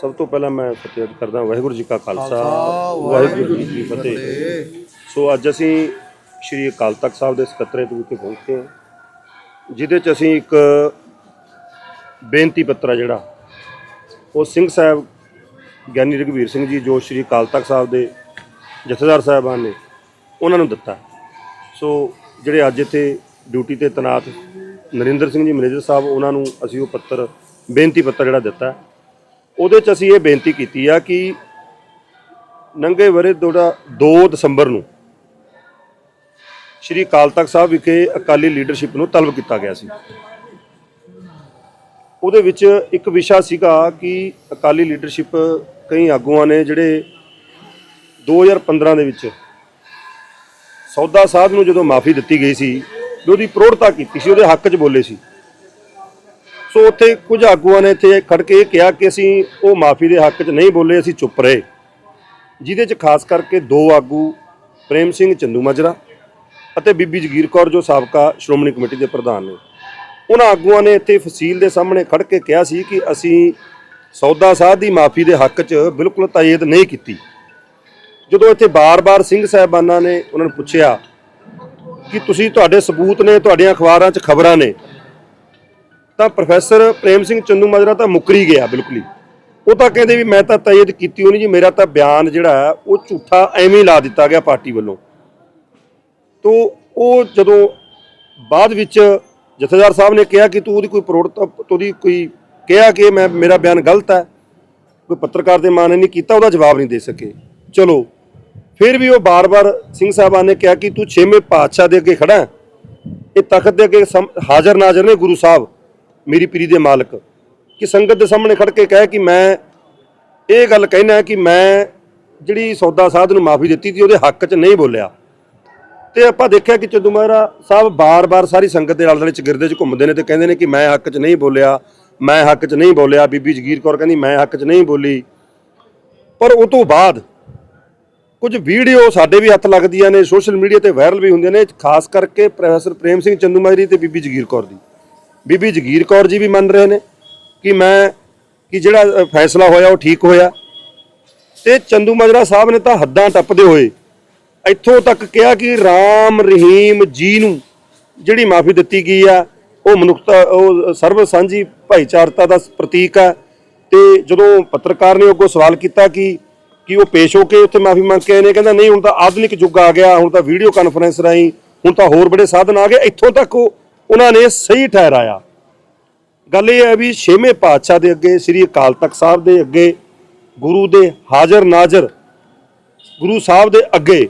ਸਭ ਤੋਂ ਪਹਿਲਾਂ ਮੈਂ ਫਤਿਹ ਕਰਦਾ ਵਾਹਿਗੁਰੂ ਜੀ ਕਾ ਖਾਲਸਾ ਵਾਹਿਗੁਰੂ ਜੀ ਕੀ ਫਤਿਹ। ਸੋ ਅੱਜ ਅਸੀਂ ਸ਼੍ਰੀ ਅਕਾਲ ਤਖਤ ਸਾਹਿਬ ਦੇ ਸਕੱਤਰੇਤ ਵਿਖੇ ਪਹੁੰਚੇ ਹਾਂ ਜਿਹਦੇ ਚ ਅਸੀਂ ਇੱਕ ਬੇਨਤੀ ਪੱਤਰ ਜਿਹੜਾ ਉਹ ਸਿੰਘ ਸਾਹਿਬ ਗਿਆਨੀ ਰਘਵੀਰ ਸਿੰਘ ਜੀ ਜੋ ਸ਼੍ਰੀ ਅਕਾਲ ਤਖਤ ਸਾਹਿਬ ਦੇ ਜਥੇਦਾਰ ਸਾਹਿਬਾਨ ਨੇ ਉਹਨਾਂ ਨੂੰ ਦਿੱਤਾ। ਸੋ ਜਿਹੜੇ ਅੱਜ ਇੱਥੇ ਡਿਊਟੀ ਤੇ ਤੈਨਾਤ ਨਰਿੰਦਰ ਸਿੰਘ ਜੀ ਮੈਨੇਜਰ ਸਾਹਿਬ ਉਹਨਾਂ ਨੂੰ ਅਸੀਂ ਉਹ ਪੱਤਰ ਬੇਨਤੀ ਪੱਤਰ ਜਿਹੜਾ ਦਿੱਤਾ। ਉਹਦੇ ਚ ਅਸੀਂ ਇਹ ਬੇਨਤੀ ਕੀਤੀ ਆ ਕਿ ਨੰਗੇ ਵਰੇ ਦੋੜਾ 2 ਦਸੰਬਰ ਨੂੰ ਸ਼੍ਰੀ ਅਕਾਲ ਤਖਤ ਸਾਹਿਬ ਵਿਖੇ ਅਕਾਲੀ ਲੀਡਰਸ਼ਿਪ ਨੂੰ ਤਲਬ ਕੀਤਾ ਗਿਆ ਸੀ। ਉਹਦੇ ਵਿੱਚ ਇੱਕ ਵਿਸ਼ਾ ਸੀਗਾ ਕਿ ਅਕਾਲੀ ਲੀਡਰਸ਼ਿਪ ਕਈ ਆਗੂਆਂ ਨੇ ਜਿਹੜੇ 2015 ਦੇ ਵਿੱਚ ਸੌਦਾ ਸਾਹਿਬ ਨੂੰ ਜਦੋਂ ਮਾਫੀ ਦਿੱਤੀ ਗਈ ਸੀ ਉਹਦੀ ਪ੍ਰੋੜਤਾ ਕੀਤੀ ਸੀ, ਉਹਦੇ ਹੱਕ 'ਚ ਬੋਲੇ ਸੀ। ਸੋ ਉੱਥੇ ਕੁਝ ਆਗੂਆਂ ਨੇ ਇੱਥੇ ਖੜ ਕੇ ਇਹ ਕਿਹਾ ਕਿ ਅਸੀਂ ਉਹ ਮਾਫੀ ਦੇ ਹੱਕ 'ਚ ਨਹੀਂ ਬੋਲੇ, ਅਸੀਂ ਚੁੱਪ ਰਹੇ। ਜਿਹਦੇ 'ਚ ਖਾਸ ਕਰਕੇ ਦੋ ਆਗੂ, ਪ੍ਰੇਮ ਸਿੰਘ, ਚੰਦੂ ਮਾਜਰਾ ਅਤੇ ਬੀਬੀ ਜਗੀਰ ਕੌਰ, ਜੋ ਸਾਬਕਾ ਸ਼੍ਰੋਮਣੀ ਕਮੇਟੀ ਦੇ ਪ੍ਰਧਾਨ ਨੇ। ਉਹਨਾਂ ਆਗੂਆਂ ਨੇ ਇੱਥੇ ਫਸੀਲ ਦੇ ਸਾਹਮਣੇ ਖੜ ਕੇ ਕਿਹਾ ਸੀ ਕਿ ਅਸੀਂ ਸੌਦਾ ਸਾਹਿਬ ਦੀ ਮਾਫੀ ਦੇ ਹੱਕ 'ਚ ਬਿਲਕੁਲ ਤਾਇਦ ਨਹੀਂ ਕੀਤੀ। ਜਦੋਂ ਇੱਥੇ ਬਾਰ-ਬਾਰ ਸਿੰਘ ਸਾਹਿਬਾਨਾਂ ਨੇ ਉਹਨਾਂ ਨੂੰ ਪੁੱਛਿਆ ਕਿ ਤੁਸੀਂ ਤੁਹਾਡੇ ਸਬੂਤ ਨੇ, ਤੁਹਾਡੀਆਂ ਅਖਬਾਰਾਂ 'ਚ ਖਬਰਾਂ ਨੇ ਤਾਂ ਪ੍ਰੋਫੈਸਰ ਪ੍ਰੇਮ ਸਿੰਘ ਚੰਦੂ ਮਾਜਰਾ ਤਾਂ ਮੁੱਕਰੀ ਗਿਆ, ਬਿਲਕੁਲ ਹੀ। ਉਹ ਤਾਂ ਕਹਿੰਦੇ ਵੀ ਮੈਂ ਤਾਂ ਤਾਇਦ ਕੀਤੀ ਹੋਣੀ ਜੀ, ਮੇਰਾ ਤਾਂ ਬਿਆਨ ਜਿਹੜਾ ਹੈ, ਉਹ ਝੂਠਾ ਐਵੇਂ ਲਾ ਦਿੱਤਾ ਗਿਆ ਪਾਰਟੀ ਵੱਲੋਂ। ਤੋ ਉਹ ਜਦੋਂ ਬਾਅਦ ਵਿੱਚ ਜਥੇਦਾਰ ਸਾਹਿਬ ਨੇ ਕਿਹਾ ਕਿ ਤੂੰ ਉਹਦੀ ਕੋਈ ਪ੍ਰੋੜਤਾ ਉਹਦੀ ਕੋਈ ਕਿਹਾ ਕਿ ਮੈਂ, ਮੇਰਾ ਬਿਆਨ ਗਲਤ ਹੈ, ਕੋਈ ਪੱਤਰਕਾਰ ਦੇ ਮਾਨ ਨੇ ਨਹੀਂ ਕੀਤਾ, ਉਹਦਾ ਜਵਾਬ ਨਹੀਂ ਦੇ ਸਕੇ। ਚਲੋ, ਫਿਰ ਵੀ ਉਹ ਬਾਰ-ਬਾਰ ਸਿੰਘ ਸਾਹਿਬਾਨ ਨੇ ਕਿਹਾ ਕਿ ਤੂੰ ਛੇਵੇਂ ਪਾਤਸ਼ਾਹ ਦੇ ਅੱਗੇ ਖੜਾ ਇਹ ਤਖਤ ਦੇ ਅੱਗੇ ਸਮ- ਹਾਜ਼ਰ ਨਾਜ਼ਰ ਨੇ ਗੁਰੂ ਸਾਹਿਬ। ਮੇਰੀ ਪੀਰੀ ਦੇ ਮਾਲਕ, ਕਿ ਸੰਗਤ ਦੇ ਸਾਹਮਣੇ ਖੜ ਕੇ ਕਹੇ ਕਿ ਮੈਂ ਇਹ ਗੱਲ ਕਹਿਣਾ ਕਿ ਮੈਂ ਜਿਹੜੀ ਸੌਦਾ ਸਾਧ ਨੂੰ ਮਾਫੀ ਦਿੱਤੀ ਸੀ, ਉਹਦੇ ਹੱਕ 'ਚ ਨਹੀਂ ਬੋਲਿਆ। ਤੇ ਆਪਾਂ ਦੇਖਿਆ ਕਿ ਚੰਦੂ ਸਾਹਿਬ ਬਾਰ-ਬਾਰ ਸਾਰੀ ਸੰਗਤ ਦੇ ਨਾਲ ਚ ਗਿਰਦੇ 'ਚ ਘੁੰਮਦੇ ਨੇ ਤੇ ਕਹਿੰਦੇ ਨੇ ਕਿ ਮੈਂ ਹੱਕ 'ਚ ਨਹੀਂ ਬੋਲਿਆ, ਮੈਂ ਹੱਕ 'ਚ ਨਹੀਂ ਬੋਲਿਆ। ਬੀਬੀ ਜਗੀਰ ਕੌਰ ਕਹਿੰਦੀ, ਮੈਂ ਹੱਕ 'ਚ ਨਹੀਂ ਬੋਲੀ। ਪਰ ਉਹ ਤੋਂ ਬਾਅਦ ਕੁਝ ਵੀਡੀਓ ਸਾਡੇ ਵੀ ਹੱਥ ਲੱਗਦੀਆਂ ਨੇ, ਸੋਸ਼ਲ ਮੀਡੀਆ ਤੇ ਵਾਇਰਲ ਵੀ ਹੁੰਦੀਆਂ ਨੇ, ਖਾਸ ਕਰਕੇ ਪ੍ਰੋਫੈਸਰ ਪ੍ਰੇਮ ਸਿੰਘ ਚੰਦੂ ਮਾਜਰੀ ਤੇ ਬੀਬੀ ਜਗੀਰ ਕੌਰ ਦੀ। ਬੀਬੀ ਜਗੀਰ ਕੌਰ ਜੀ ਵੀ ਮੰਨ ਰਹੇ ਨੇ ਕਿ ਮੈਂ, ਕਿ ਜਿਹੜਾ ਫੈਸਲਾ ਹੋਇਆ ਉਹ ਠੀਕ ਹੋਇਆ। ਤੇ ਚੰਦੂ ਮਾਜਰਾ ਸਾਹਿਬ ਨੇ ਤਾਂ ਹੱਦਾਂ ਟੱਪਦੇ ਹੋਏ ਇੱਥੋਂ ਤੱਕ ਕਿਹਾ ਕਿ ਰਾਮ ਰਹੀਮ ਜੀ ਨੂੰ ਜਿਹੜੀ ਮਾਫੀ ਦਿੱਤੀ ਗਈ ਆ, ਉਹ ਮਨੁੱਖਤਾ, ਉਹ ਸਰਵ ਸਾਂਝੀ ਭਾਈਚਾਰਤਾ ਦਾ ਪ੍ਰਤੀਕ ਆ। ਤੇ ਜਦੋਂ ਪੱਤਰਕਾਰ ਨੇ ਅੱਗੋਂ ਸਵਾਲ ਕੀਤਾ ਕਿ ਕਿ ਉਹ ਪੇਸ਼ ਹੋ ਕੇ ਉੱਥੇ ਮਾਫੀ ਮੰਗ ਕੇ ਆਏ ਨੇ, ਕਹਿੰਦਾ ਨਹੀਂ, ਹੁਣ ਤਾਂ ਆਧੁਨਿਕ ਯੁੱਗ ਆ ਗਿਆ, ਹੁਣ ਤਾਂ ਵੀਡੀਓ ਕਾਨਫਰੰਸ ਰਾਹੀਂ ਹੁਣ ਤਾਂ ਹੋਰ ਬੜੇ ਸਾਧਨ ਆ ਗਏ, ਇੱਥੋਂ ਤੱਕ ਉਹ ਉਹਨਾਂ ਨੇ ਸਹੀ ਠਹਿਰਾਇਆ। ਗੱਲ ਇਹ ਹੈ ਵੀ ਛੇਵੇਂ ਪਾਤਸ਼ਾਹ ਦੇ ਅੱਗੇ, ਸ੍ਰੀ ਅਕਾਲ ਤਖਤ ਸਾਹਿਬ ਦੇ ਅੱਗੇ, ਗੁਰੂ ਦੇ ਹਾਜ਼ਰ ਨਾਜ਼ਰ, ਗੁਰੂ ਸਾਹਿਬ ਦੇ ਅੱਗੇ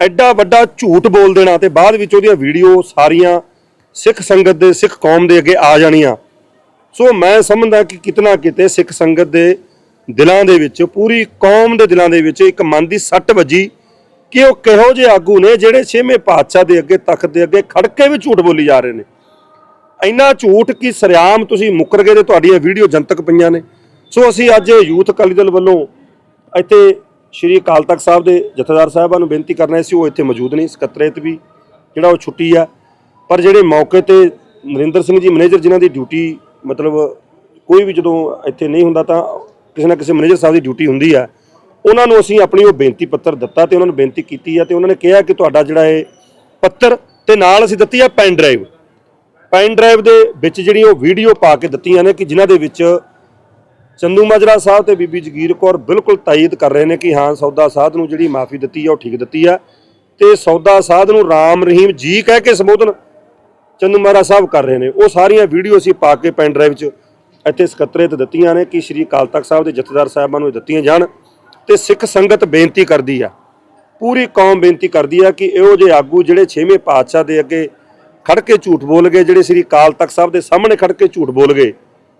ਐਡਾ ਵੱਡਾ ਝੂਠ ਬੋਲ ਦੇਣਾ ਤੇ ਬਾਅਦ ਵਿੱਚ ਉਹਦੀਆਂ ਵੀਡੀਓ ਸਾਰੀਆਂ ਸਿੱਖ ਸੰਗਤ ਦੇ, ਸਿੱਖ ਕੌਮ ਦੇ ਅੱਗੇ ਆ ਜਾਣੀਆਂ। ਸੋ ਮੈਂ ਸਮਝਦਾ ਕਿ ਕਿਤਨਾ ਕਿਤੇ ਸਿੱਖ ਸੰਗਤ ਦੇ ਦਿਲਾਂ ਦੇ ਵਿੱਚ, ਪੂਰੀ ਕੌਮ ਦੇ ਦਿਲਾਂ ਦੇ ਵਿੱਚ ਇੱਕ ਮਨ ਦੀ ਸੱਟ ਵੱਜੀ। ਕਿ ਉਹ ਕਿਹੋ ਜਿਹੇ ਆਗੂ ਨੇ ਜਿਹੜੇ ਛੇਵੇਂ ਪਾਤਸ਼ਾਹ ਦੇ ਅੱਗੇ, ਤਖਤ ਦੇ ਅੱਗੇ ਖੜ ਕੇ ਵੀ ਝੂਠ ਬੋਲੀ ਜਾ ਰਹੇ ਨੇ? ਇੰਨਾ ਝੂਠ ਕਿ ਸਰਿਆਮ ਤੁਸੀਂ ਮੁੱਕਰ ਗਏ ਤੇ ਤੁਹਾਡੀਆਂ ਵੀਡੀਓ ਜਨਤਕ ਪਈਆਂ ਨੇ। ਸੋ ਅਸੀਂ ਅੱਜ ਯੂਥ ਅਕਾਲੀ ਦਲ ਵੱਲੋਂ ਇੱਥੇ ਸ਼੍ਰੀ ਅਕਾਲ ਤਖਤ ਸਾਹਿਬ ਦੇ ਜਥੇਦਾਰ ਸਾਹਿਬਾਨ ਨੂੰ ਬੇਨਤੀ ਕਰਨਾ ਸੀ ਉਹ ਇੱਥੇ ਮੌਜੂਦ ਨਹੀਂ ਸਕੱਤਰੇਤ ਵੀ, ਜਿਹੜਾ ਉਹ ਛੁੱਟੀ ਆ। ਪਰ ਜਿਹੜੇ ਮੌਕੇ ਤੇ ਨਰਿੰਦਰ ਸਿੰਘ ਜੀ, ਮੈਨੇਜਰ ਜਿਨ੍ਹਾਂ ਦੀ ਡਿਊਟੀ, ਮਤਲਬ ਕੋਈ ਵੀ ਜਦੋਂ ਇੱਥੇ ਨਹੀਂ ਹੁੰਦਾ ਤਾਂ ਕਿਸੇ ਨਾ ਕਿਸੇ ਮੈਨੇਜਰ ਸਾਹਿਬ ਦੀ ਡਿਊਟੀ ਹੁੰਦੀ ਆ। ਉਹਨਾਂ ਨੂੰ ਅਸੀਂ ਆਪਣੀ ਉਹ ਬੇਨਤੀ ਪੱਤਰ ਦਿੱਤਾ ਤੇ ਉਹਨਾਂ ਨੂੰ ਬੇਨਤੀ ਕੀਤੀ ਆ ਤੇ ਉਹਨਾਂ ਨੇ ਕਿਹਾ ਕਿ ਤੁਹਾਡਾ ਜਿਹੜਾ ਇਹ ਪੱਤਰ ਤੇ ਨਾਲ ਅਸੀਂ ਦਿੱਤੀ ਆ ਪੈਨ ਡਰਾਈਵ। ਪੈਨ ਡਰਾਈਵ ਦੇ ਵਿੱਚ ਜਿਹੜੀ ਉਹ ਵੀਡੀਓ ਪਾ ਕੇ ਦਿੱਤੀਆਂ ਨੇ ਕਿ ਜਿਨ੍ਹਾਂ ਦੇ ਵਿੱਚ ਚੰਦੂ ਮਾਜਰਾ ਸਾਹਿਬ ਤੇ ਬੀਬੀ ਜਗੀਰ ਕੌਰ ਬਿਲਕੁਲ ਤਾਇਦ ਕਰ ਰਹੇ ਨੇ ਕਿ ਹਾਂ, ਸੌਦਾ ਸਾਧ ਨੂੰ ਜਿਹੜੀ ਮਾਫੀ ਦਿੱਤੀ ਆ, ਉਹ ਠੀਕ ਦਿੱਤੀ ਆ ਤੇ ਸੌਦਾ ਸਾਧ ਨੂੰ ਰਾਮ ਰਹੀਮ ਜੀ ਕਹਿ ਕੇ ਸੰਬੋਧਨ ਚੰਦੂ ਮਹਾਰਾ ਸਾਹਿਬ ਕਰ ਰਹੇ ਨੇ। ਉਹ ਸਾਰੀਆਂ ਵੀਡੀਓ ਅਸੀਂ ਪਾ ਕੇ ਪੈਨ ਡਰਾਈਵ 'ਚ ਇੱਥੇ ਸਕੱਤਰੇਤ ਦਿੱਤੀਆਂ ਨੇ ਕਿ ਸ਼੍ਰੀ ਅਕਾਲ ਤਖਤ ਸਾਹਿਬ ਦੇ ਜਥੇਦਾਰ ਸਾਹਿਬਾਂ ਨੂੰ ਇਹ ਦਿੱਤੀਆਂ ਜਾਣ। ਤੇ ਸਿੱਖ ਸੰਗਤ ਬੇਨਤੀ ਕਰਦੀ ਆ, ਪੂਰੀ ਕੌਮ ਬੇਨਤੀ ਕਰਦੀ ਆ ਕਿ ਇਹੋ ਜਿਹੇ ਆਗੂ ਜਿਹੜੇ 6ਵੇਂ ਪਾਤਸ਼ਾਹ ਦੇ ਅੱਗੇ ਖੜ ਕੇ ਝੂਠ ਬੋਲ ਗਏ, ਜਿਹੜੇ ਸ੍ਰੀ ਅਕਾਲ ਤਖਤ ਸਾਹਿਬ ਦੇ ਸਾਹਮਣੇ ਖੜ ਕੇ ਝੂਠ ਬੋਲ ਗਏ,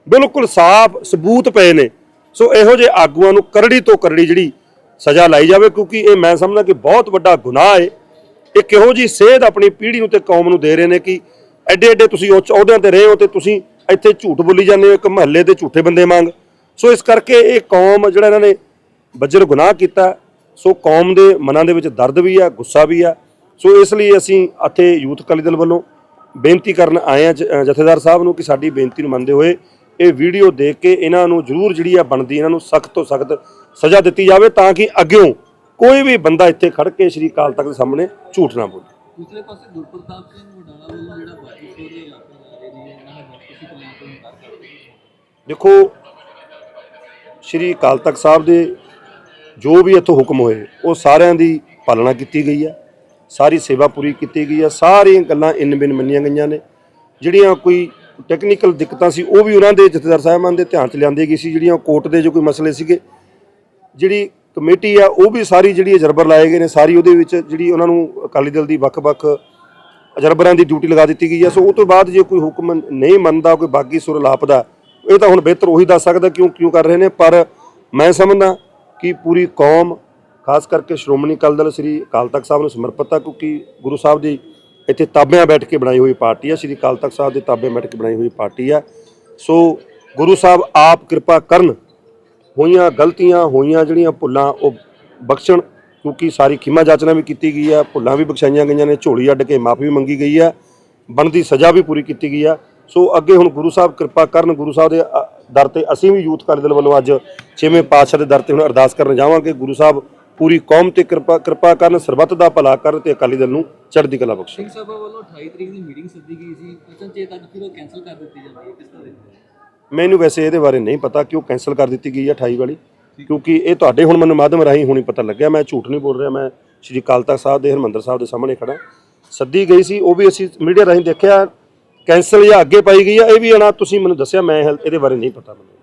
ਬਿਲਕੁਲ ਸਾਫ਼ ਸਬੂਤ ਪਏ ਨੇ। ਸੋ ਇਹੋ ਜਿਹੇ ਆਗੂਆਂ ਨੂੰ ਕਰੜੀ ਤੋਂ ਕਰੜੀ ਜਿਹੜੀ ਸਜ਼ਾ ਲਾਈ ਜਾਵੇ, ਕਿਉਂਕਿ ਇਹ ਮੈਂ ਸਮਝਦਾ ਕਿ ਬਹੁਤ ਵੱਡਾ ਗੁਨਾਹ ਹੈ ਇਹ ਕਿਹੋ ਜੀ ਸੇਧ ਆਪਣੀ ਪੀੜ੍ਹੀ ਨੂੰ ਤੇ ਕੌਮ ਨੂੰ ਦੇ ਰਹੇ ਨੇ ਕਿ ਐਡੇ ਐਡੇ ਤੁਸੀਂ ਉੱਚ ਅਹੁਦਿਆਂ ਤੇ ਰਹੇ ਹੋ ਤੇ ਤੁਸੀਂ ਇੱਥੇ ਝੂਠ ਬੋਲੀ ਜਾਂਦੇ ਹੋ, ਇੱਕ ਮਹੱਲੇ ਦੇ ਝੂਠੇ ਬੰਦੇ ਮੰਗ ਸੋ ਇਸ ਕਰਕੇ ਇਹ ਕੌਮ ਜਿਹੜਾ ਇਹਨਾਂ ਨੇ ਬੱਜਰ ਗੁਨਾਹ ਕੀਤਾ ਸੋ ਕੌਮ ਦੇ ਮਨਾਂ ਦੇ ਵਿੱਚ ਦਰਦ ਵੀ ਆ ਗੁੱਸਾ ਵੀ ਆ। ਸੋ ਇਸ ਲਈ ਅਸੀਂ ਇੱਥੇ ਯੂਥ ਅਕਾਲੀ ਦਲ ਵੱਲੋਂ ਬੇਨਤੀ ਕਰਨ ਆਏ ਆ ਜਥੇਦਾਰ ਸਾਹਿਬ ਨੂੰ ਕਿ ਸਾਡੀ ਬੇਨਤੀ ਨੂੰ ਮੰਨਦੇ ਹੋਏ ਇਹ ਵੀਡੀਓ ਦੇਖ ਕੇ ਇਹਨਾਂ ਨੂੰ ਜ਼ਰੂਰ ਜਿਹੜੀ ਆ ਬਣਦੀ ਇਹਨਾਂ ਨੂੰ ਸਖਤ ਤੋਂ ਸਖਤ ਸਜ਼ਾ ਦਿੱਤੀ ਜਾਵੇ ਤਾਂ ਕਿ ਅੱਗਿਓਂ ਕੋਈ ਵੀ ਬੰਦਾ ਇੱਥੇ ਖੜ ਕੇ ਸ਼੍ਰੀ ਅਕਾਲ ਤਖਤ ਦੇ ਸਾਹਮਣੇ ਝੂਠ ਨਾ ਬੋਲੇ। ਦੂਸਰੇ ਪਾਸੇ ਗੁਰਪ੍ਰਤਾਪ ਸਿੰਘ ਵਡਾਲਾ ਵੱਲੋਂ ਜਿਹੜਾ ਇਲਾਕੇ ਤੋਂ ਕਰ ਦੇਖੋ ਸ਼੍ਰੀ ਅਕਾਲ ਤਖਤ ਸਾਹਿਬ ਦੇ ਜੋ ਵੀ ਇੱਥੋਂ ਹੁਕਮ ਹੋਏ, ਉਹ ਸਾਰਿਆਂ ਦੀ ਪਾਲਣਾ ਕੀਤੀ ਗਈ ਹੈ ਸਾਰੀ ਸੇਵਾ ਪੂਰੀ ਕੀਤੀ ਗਈ ਹੈ ਸਾਰੀਆਂ ਗੱਲਾਂ ਇਨ ਬਿਨ ਮੰਨੀਆਂ ਗਈਆਂ ਨੇ। ਜਿਹੜੀਆਂ ਕੋਈ ਟੈਕਨੀਕਲ ਦਿੱਕਤਾਂ ਸੀ, ਉਹ ਵੀ ਉਹਨਾਂ ਦੇ ਜਥੇਦਾਰ ਸਾਹਿਬਾਨ ਦੇ ਧਿਆਨ 'ਚ ਲਿਆਂਦੀ ਗਈ ਸੀ। ਜਿਹੜੀਆਂ ਕੋਰਟ ਦੇ ਜੋ ਕੋਈ ਮਸਲੇ ਸੀਗੇ, ਜਿਹੜੀ ਕਮੇਟੀ ਆ, ਉਹ ਵੀ ਸਾਰੀ ਜਿਹੜੀ ਅਜਰਬਰ ਲਾਏ ਗਏ ਨੇ। ਸਾਰੀ ਉਹਦੇ ਵਿੱਚ ਜਿਹੜੀ ਉਹਨਾਂ ਨੂੰ ਅਕਾਲੀ ਦਲ ਦੀ ਵੱਖ-ਵੱਖ ਅਜਰਬਰਾਂ ਦੀ ਡਿਊਟੀ ਲਗਾ ਦਿੱਤੀ ਗਈ ਹੈ ਸੋ ਉਹ ਤੋਂ ਬਾਅਦ ਜੇ ਕੋਈ ਹੁਕਮ ਨਹੀਂ ਮੰਨਦਾ, ਕੋਈ ਬਾਗੀ ਸੁਰ ਲਾਪਦਾ, ਇਹ ਤਾਂ ਹੁਣ ਬਿਹਤਰ ਉਹੀ ਦੱਸ ਸਕਦਾ ਕਿਉਂ ਕਿਉਂ ਕਰ ਰਹੇ ਨੇ। ਪਰ ਮੈਂ ਸਮਝਦਾ ਕਿ ਪੂਰੀ ਕੌਮ, ਖਾਸ ਕਰਕੇ ਸ਼੍ਰੋਮਣੀ ਅਕਾਲੀ ਦਲ ਸ੍ਰੀ ਅਕਾਲ ਤਖਤ ਸਾਹਿਬ ਨੂੰ ਸਮਰਪਿਤ ਆ, ਕਿਉਂਕਿ ਗੁਰੂ ਸਾਹਿਬ ਦੀ ਇੱਥੇ ਤਾਬਿਆਂ ਬੈਠ ਕੇ ਬਣਾਈ ਹੋਈ ਪਾਰਟੀ ਹੈ ਸ੍ਰੀ ਅਕਾਲ ਤਖਤ ਸਾਹਿਬ ਦੇ ਤਾਬਿਆਂ ਬੈਠ ਕੇ ਬਣਾਈ ਹੋਈ ਪਾਰਟੀ ਹੈ ਸੋ ਗੁਰੂ ਸਾਹਿਬ ਆਪ ਕਿਰਪਾ ਕਰਨ, ਹੋਈਆਂ ਗਲਤੀਆਂ, ਹੋਈਆਂ ਜਿਹੜੀਆਂ ਭੁੱਲਾਂ, ਉਹ ਬਖਸ਼ਣ, ਕਿਉਂਕਿ ਸਾਰੀ ਖਿਮਾ ਜਾਚਨਾ ਵੀ ਕੀਤੀ ਗਈ ਹੈ ਭੁੱਲਾਂ ਵੀ ਬਖਸ਼ਾਈਆਂ ਗਈਆਂ ਨੇ, ਝੋਲੀ ਅੱਡ ਕੇ ਮਾਫੀ ਵੀ ਮੰਗੀ ਗਈ ਹੈ ਬਣਦੀ ਸਜ਼ਾ ਵੀ ਪੂਰੀ ਕੀਤੀ ਗਈ ਹੈ ਸੋ ਅੱਗੇ ਹੁਣ ਗੁਰੂ ਸਾਹਿਬ ਕਿਰਪਾ ਕਰਨ, ਗੁਰੂ ਸਾਹਿਬ ਦੇ ਦਰ ਤੇ ਅਸੀਂ ਵੀ ਯੂਥ ਅਕਾਲੀ ਦਲ ਵੱਲੋਂ ਅੱਜ ਛੇਵੇਂ ਪਾਤਸ਼ਾਹ ਦੇ ਦਰ ਤੇ ਹੁਣ ਅਰਦਾਸ ਕਰਨ ਜਾਵਾਂਗੇ। ਗੁਰੂ ਸਾਹਿਬ ਪੂਰੀ ਕੌਮ ਤੇ ਕਿਰਪਾ ਕਿਰਪਾ ਕਰਨ ਸਰਬੱਤ ਦਾ ਭਲਾ ਕਰਨ ਤੇ ਅਕਾਲੀ ਦਲ ਨੂੰ ਚੜ੍ਹਦੀ ਕਲਾ ਬਖਸ਼ੇ। ਸਿੰਘ ਸਭਾ ਵੱਲੋਂ 28 ਤਰੀਕ ਦੀ ਮੀਟਿੰਗ ਸੱਦੀ ਗਈ ਸੀ। ਅਚਨਚੇਤ ਅੱਜ ਫਿਰ ਉਹ ਕੈਨਸਲ ਕਰ ਦਿੱਤੀ ਜਾਂਦੀ ਹੈ। ਕਿਸ ਤਰ੍ਹਾਂ? ਦੇਖਦੇ ਹੋ ਮੈਨੂੰ ਵੈਸੇ ਇਹਦੇ ਬਾਰੇ ਨਹੀਂ ਪਤਾ ਕਿ ਉਹ ਕੈਨਸਲ ਕਰ ਦਿੱਤੀ ਗਈ ਹੈ 28 ਵਾਲੀ ਕਿਉਂਕਿ ਇਹ ਤੁਹਾਡੇ ਹੁਣ ਮੈਨੂੰ ਮਾਧਿਅਮ ਰਾਹੀਂ ਹੁਣੀ ਪਤਾ ਲੱਗਿਆ। ਮੈਂ ਝੂਠ ਨਹੀਂ ਬੋਲ ਰਿਹਾ ਮੈਂ ਸ਼੍ਰੀ ਅਕਾਲ ਤਖਤ ਸਾਹਿਬ ਦੇ ਹਰਮੰਦਰ ਸਾਹਿਬ ਦੇ ਸਾਹਮਣੇ ਖੜਾ ਸੱਦੀ ਗਈ ਸੀ ਉਹ ਵੀ ਅਸੀਂ ਮੀਡੀਆ ਰਾਹੀਂ ਦੇਖਿਆ। ਕੈਂਸਲ ਜਾਂ ਅੱਗੇ ਪਾਈ ਗਈ ਆ, ਇਹ ਵੀ ਨਾ ਤੁਸੀਂ ਮੈਨੂੰ ਦੱਸਿਆ, ਮੈਂ ਇਹਦੇ ਬਾਰੇ ਨਹੀਂ ਪਤਾ ਮੈਨੂੰ।